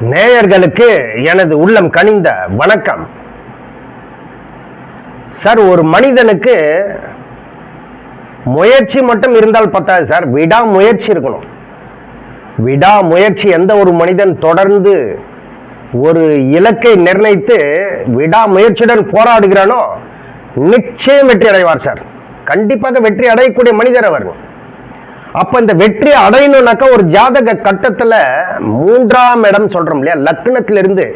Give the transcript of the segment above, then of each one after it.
நேயர்களுக்கு எனது உள்ளம் கனிந்த வணக்கம். சார் ஒரு மனிதனுக்கு முயற்சி மட்டும் இருந்தால் பத்தாது சார். விடாமுயற்சி இருக்கணும். விடாமுயற்சி எந்த ஒரு மனிதன் தொடர்ந்து ஒரு இலக்கை நிர்ணயித்து விடாமுயற்சியுடன் போராடுகிறானோ நிச்சயம் வெற்றி அடைவார் சார். கண்டிப்பாக வெற்றி அடையக்கூடிய மனிதர் அவர். அப்ப இந்த வெற்றி அடையணும்னாக்கா ஒரு ஜாதக கட்டத்துல மூன்றாம் இடம் சொல்றோம் இல்லையா? லக்னத்திலிருந்து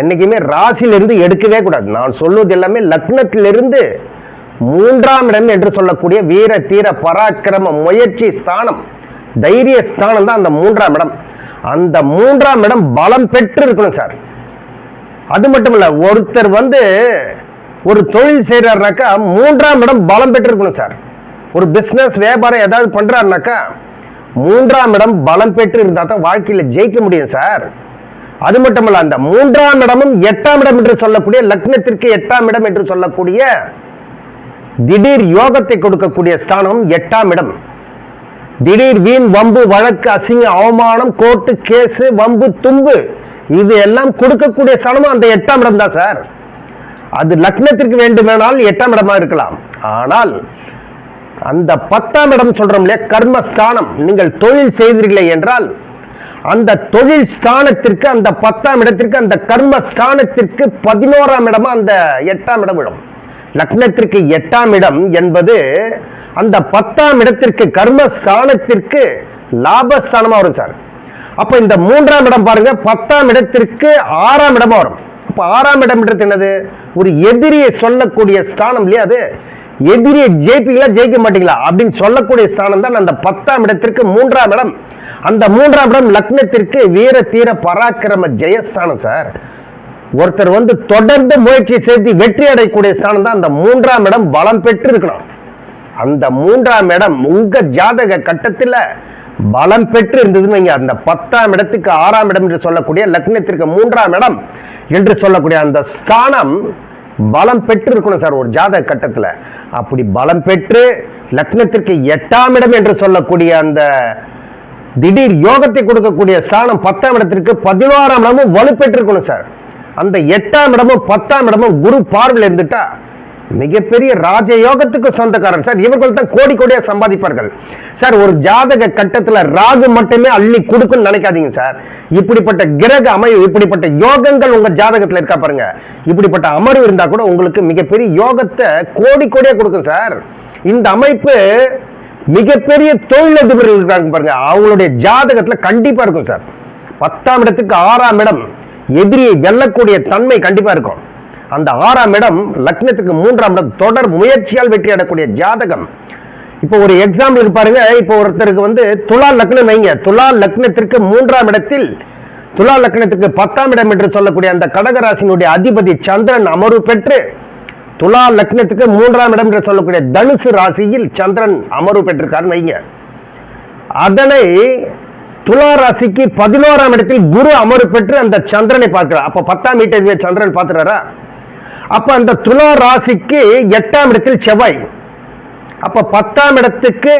என்னைக்குமே ராசியிலிருந்து எடுக்கவே கூடாது. நான் சொல்வது எல்லாமே லக்னத்திலிருந்து மூன்றாம் இடம் என்று சொல்லக்கூடிய வீர தீர பராக்கிரம முயற்சி ஸ்தானம் தைரிய ஸ்தானம் தான் அந்த மூன்றாம் இடம். அந்த மூன்றாம் இடம் பலம் பெற்று இருக்கணும் சார். அது மட்டும் இல்ல ஒருத்தர் வந்து ஒரு தொழில் செய்கிறாருனாக்கா மூன்றாம் இடம் பலம் பெற்று இருக்கணும் சார். ஒரு பிஸ்னஸ் வியாபாரம் ஏதாவது பண்ணுறாருனாக்கா மூன்றாம் இடம் பலம் பெற்று இருந்தால் தான் வாழ்க்கையில் ஜெயிக்க முடியும் சார். அது மட்டும் இல்லை அந்த மூன்றாம் இடமும் எட்டாம் இடம் என்று சொல்லக்கூடிய லக்னத்திற்கு எட்டாம் இடம் என்று சொல்லக்கூடிய திடீர் யோகத்தை கொடுக்கக்கூடிய ஸ்தானம் எட்டாம் இடம். திடீர் வீண் வம்பு வழக்கு அசிங்க அவமானம் கோர்ட்டு கேஸு வம்பு தும்பு இது எல்லாம் கொடுக்கக்கூடிய ஸ்தானமும் அந்த எட்டாம் இடம் தான் சார். அது லக்னத்திற்கு வேண்டுமானால் எட்டாம் இடமா இருக்கலாம். ஆனால் அந்த பத்தாம் இடம் சொல்றோம் இல்லையா கர்மஸ்தானம். நீங்கள் தொழில் செய்தீர்களே என்றால் அந்த தொழில் ஸ்தானத்திற்கு அந்த பத்தாம் இடத்திற்கு அந்த கர்ம ஸ்தானத்திற்கு பதினோராம் இடமா அந்த எட்டாம் இடம் விடும். லக்னத்திற்கு எட்டாம் இடம் என்பது அந்த பத்தாம் இடத்திற்கு கர்ம ஸ்தானத்திற்கு லாபஸ்தானமாக வரும் சார். அப்ப இந்த மூன்றாம் இடம் பாருங்க பத்தாம் இடத்திற்கு ஆறாம் இடமா வரும். அப்ப ஆறாம் இடம்ன்றது என்னது? ஒரு எதிரியை சொல்லக்கூடிய ஸ்தானம் இல்லையா அது? எதிரியை ஜெயிப்பீங்களா ஜெயிக்க மாட்டீங்களா? அப்படின்னு சொல்லக்கூடிய ஸ்தானம் தான் அந்த பத்தாம் இடத்திற்கு மூன்றாம் இடம். அந்த மூன்றாம் இடம் லக்னத்திற்கு வீர தீர பராக்கிரம ஜெயஸ்தானம் சார். ஒருத்தர் வந்து தொடர்ந்து முயற்சி செய்து வெற்றி அடையக்கூடிய ஸ்தானம் தான் அந்த மூன்றாம் இடம் பலம் பெற்று இருக்கணும் அந்த மூன்றாம் இடம் உங்க ஜாதக கட்டத்தில் பலம் பெற்று இருந்ததுன்னு அந்த பத்தாம் இடத்துக்கு ஆறாம் இடம் என்று சொல்லக்கூடிய லக்னத்திற்கு மூன்றாம் இடம் என்று சொல்லக்கூடிய அந்த ஸ்தானம் பலம் பெற்று இருக்கணும் சார் ஒரு ஜாதக கட்டத்தில். அப்படி பலம் பெற்று லக்னத்திற்கு எட்டாம் இடம் என்று சொல்லக்கூடிய அந்த திடீர் யோகத்தை கொடுக்கக்கூடிய ஸ்தானம் பத்தாம் இடத்திற்கு பதினோராம் இடமும் வலுப்பெற்றிருக்கணும் சார். அந்த எட்டாம் இடமும் பத்தாம் இடமும் குரு பார்வையில் இருந்துட்டா மிகப்பெரிய ராஜயோகத்துக்கு சொந்தக்காரன் சார் இவர்கள் தான் கோடி கோடியாக சம்பாதிப்பார்கள். சார் ஒரு ஜாதக கட்டத்தில் ராகு மட்டுமே அள்ளி கொடுக்குன்னு நினைக்காதீங்க சார். இப்படிப்பட்ட கிரக அமைவு இப்படிப்பட்ட யோகங்கள் உங்கள் ஜாதகத்தில் இருக்கா பாருங்க. இப்படிப்பட்ட அமர்வு இருந்தால் கூட உங்களுக்கு மிகப்பெரிய யோகத்தை கோடி கோடியாக கொடுக்கும் சார். இந்த அமைப்பு மிகப்பெரிய தொழிலதிபர்கள் இருக்காங்க பாருங்க. அவங்களுடைய ஜாதகத்தில் கண்டிப்பாக இருக்கும் சார். பத்தாம் இடத்துக்கு ஆறாம் இடம். எதிரியை வெல்லக்கூடிய தன்மை கண்டிப்பாக இருக்கும். அந்த ஆறாம் இடம் லக்னத்துக்கு மூன்றாம் இடம் தொடர் முயற்சியால் வெற்றி அடையக்கூடிய ஜாதகம். இப்போ ஒரு எக்ஸாம்பிள் பாருங்க. இப்போ ஒருத்தருக்கு வந்து துலா லக்னம் வைங்க. துலா லக்னத்திற்கு மூன்றாம் இடத்தில் துலா லக்னத்துக்கு பத்தாம் இடம் என்று சொல்லக்கூடிய அந்த கடகராசினுடைய அதிபதி சந்திரன் அமர்வு பெற்று துலா லக்னத்துக்கு மூன்றாம் இடம் என்று சொல்லக்கூடிய தனுசு ராசியில் சந்திரன் அமர்வு பெற்றிருக்காருன்னு வைங்க. அதனை துலா ராசிக்கு பதினோராம் இடத்தில் குரு அமர்வு பெற்று அந்த சந்திரனை பார்க்கிறார். அப்போ பத்தாம் வீட்டை சந்திரன் பார்த்துறாரா அப்ப அந்த துலா ராசிக்கு எட்டாம் இடத்தில் செவ்வாய். அப்ப பத்தாம் இடத்துக்கு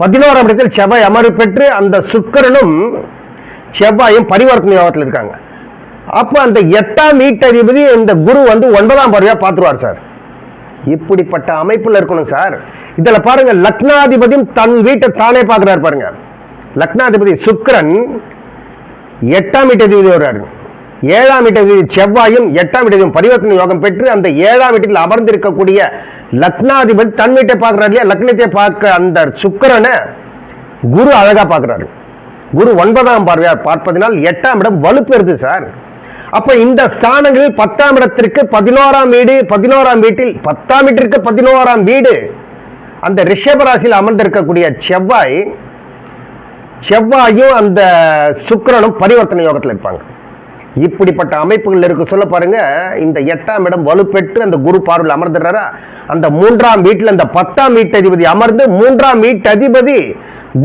பதினோராம் இடத்தில் செவ்வாய் அமர்வு பெற்று அந்த சுக்கரனும் செவ்வாயும் பரிவர்த்தனை யோகத்தில் இருக்காங்க. அப்ப அந்த எட்டாம் வீட்டதிபதி இந்த குரு வந்து ஒன்பதாம் பார்வையா பார்த்துருவார் சார். இப்படிப்பட்ட அமைப்பில் இருக்கணும் சார். இதில் பாருங்க லக்னாதிபதியும் தன் வீட்டை தானே பார்க்குறாரு பாருங்க. லக்னாதிபதி சுக்கிரன் எட்டாம் வீட்டதிபதி வர்றாரு ஏழாம் வீட்டதிபதி செவ்வாயும் எட்டாம் வீட்டதிபதி பரிவர்த்தனை யோகம் பெற்று அந்த ஏழாம் வீட்டில் அமர்ந்திருக்கக்கூடிய லக்னாதிபதி தன் வீட்டை பார்க்கிறார் இல்லையா? லக்னத்தை பார்க்க அந்த சுக்கரனை குரு அழகாக பார்க்குறாரு. குரு ஒன்பதாம் பார்வையார் பார்ப்பதினால் எட்டாம் இடம் வலுப்பெறுது சார். அப்போ இந்த ஸ்தானங்களில் பத்தாம் இடத்திற்கு பதினோராம் வீடு பதினோராம் வீட்டில் பத்தாம் வீட்டிற்கு பதினோராம் வீடு. அந்த ரிஷபராசியில் அமர்ந்திருக்கக்கூடிய செவ்வாய் செவ்வாயும் அந்த சுக்கிரனும் பரிவர்த்தனை யோகத்தில் இருப்பாங்க. இப்படிப்பட்ட அமைப்புகள் இருக்கு. சொல்ல பாருங்க இந்த எட்டாம் இடம் வலுப்பெற்று அந்த குரு பார்வையில் அமர்ந்துடுறாரா? அந்த மூன்றாம் வீட்டில் அந்த பத்தாம் வீட்டதிபதி அமர்ந்து மூன்றாம் வீட்டதிபதி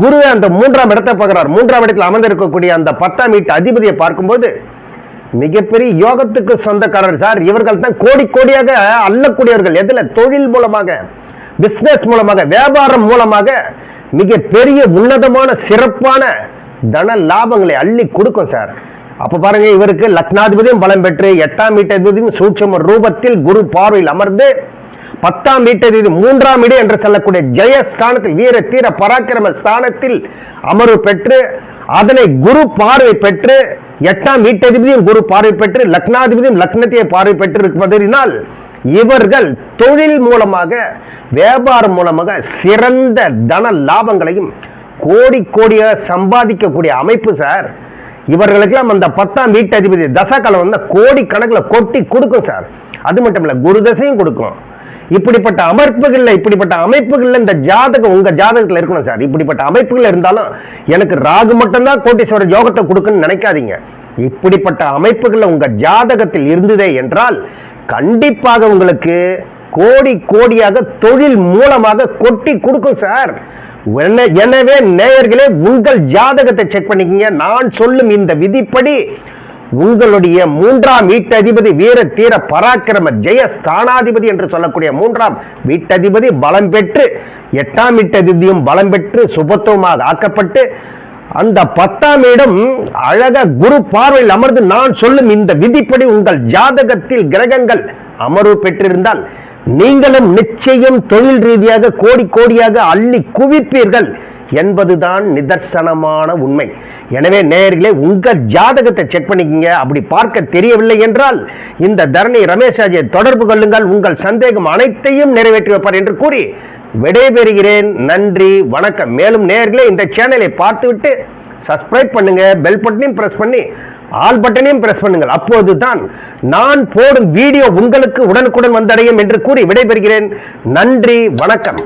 குரு அந்த மூன்றாம் இடத்தை பார்க்குறார். மூன்றாம் இடத்தில் அமர்ந்திருக்கக்கூடிய அந்த பத்தாம் வீட்டு அதிபதியை பார்க்கும்போது மிகப்பெரிய யோகத்துக்கு சொந்தக்காரர் சார். இவர்கள் தான் கோடி கோடியாக அள்ளக்கூடியவர்கள் எதில்? தொழில் மூலமாக பிசினஸ் மூலமாக வியாபாரம் மூலமாக மிக பெரிய உன்னதமான சிறப்பான தன லாபங்களை அள்ளி கொடுக்கும் சார். அப்ப பாருங்க இவருக்கு லக்னாதிபதியும் பலம் பெற்று எட்டாம் வீட்டதிபதியும் சூட்சம ரூபத்தில் குரு பார்வையில் அமர்ந்து பத்தாம் வீட்டதிபதி மூன்றாம் இடி என்று சொல்லக்கூடிய ஜெயஸ்தானத்தில் வீர தீர பராக்கிரம ஸ்தானத்தில் அமர்வு பெற்று அதனை குரு பார்வை பெற்று எட்டாம் வீட்டதிபதியும் குரு பார்வை பெற்று லக்னாதிபதியும் லக்னத்தையே பார்வை பெற்று இருப்பதனால் இவர்கள் தொழில் மூலமாக வியாபாரம் மூலமாக சிறந்த தன லாபங்களையும் கோடி கோடியாக சம்பாதிக்கக்கூடிய அமைப்பு சார். இவர்களுக்கெல்லாம் அந்த பத்தாம் வீட்டு அதிபதி தசகாலம் வந்து கோடி கணக்கில் கொட்டி கொடுக்கும் சார். அது மட்டும் இல்லை குரு தசையும் கொடுக்கும். இப்படிப்பட்ட அமைப்புகளில் இப்படிப்பட்ட அமைப்புகளில் இந்த ஜாதகம் உங்கள் ஜாதகத்தில் இருக்கணும் சார். இப்படிப்பட்ட அமைப்புகள் இருந்தாலும் எனக்கு ராகு மட்டும்தான் கோட்டீஸ்வரர் யோகத்தை கொடுக்குன்னு நினைக்காதீங்க. இப்படிப்பட்ட அமைப்புகளில் உங்கள் ஜாதகத்தில் இருந்ததே என்றால் கண்டிப்பாக உங்களுக்கு கோடி கோடியாக தொழில் மூலமாக கொட்டி கொடுக்கும் சார். எனவே நேயர்களே உங்கள் ஜாதகத்தை செக் பண்ணிக்கங்க. நான் சொல்லும் இந்த விதிப்படி உங்களுடைய மூன்றாம் வீட்டதிபதி வீர தீர பராக்கிரம ஜெய ஸ்தானாதிபதி என்று சொல்லக்கூடிய மூன்றாம் வீட்டதிபதி பலம் பெற்று எட்டாம் வீட்டதிபதியும் பலம் பெற்று சுபத்துவமாக ஆக்கப்பட்டு அந்த பத்தாம் இடம் அழக குரு பார்வையில் அமர்ந்து நான் சொல்லும் இந்த விதிப்படி உங்கள் ஜாதகத்தில் கிரகங்கள் அமர்வு பெற்றிருந்தால் நீங்களும் நிச்சயம் தொழில் ரீதியாக கோடி கோடியாக அள்ளி குவிப்பீர்கள் என்பதுதான் நிதர்சனமான உண்மை. எனவே நேயர்களே உங்கள் ஜாதகத்தை செக் பண்ணிக்கங்க. அப்படி பார்க்க தெரியவில்லை என்றால் இந்த தரணி ரமேஷாஜியை தொடர்பு கொள்ளுங்கள். உங்கள் சந்தேகம் அனைத்தையும் நிறைவேற்றி வைப்பார் என்று கூறி விடைபெறுகிறேன். நன்றி வணக்கம். மேலும் நேயர்களே இந்த சேனலை பார்த்துவிட்டு சப்ஸ்கிரைப் பண்ணுங்க பெல் பட்டனையும் பிரஸ் பண்ணி ஆல் பட்டனையும் பிரஸ் பண்ணுங்கள். அப்போதுதான் நான் போடும் வீடியோ உங்களுக்கு உடனுக்குடன் வந்தடையும் என்று கூறி விடைபெறுகிறேன். நன்றி வணக்கம்.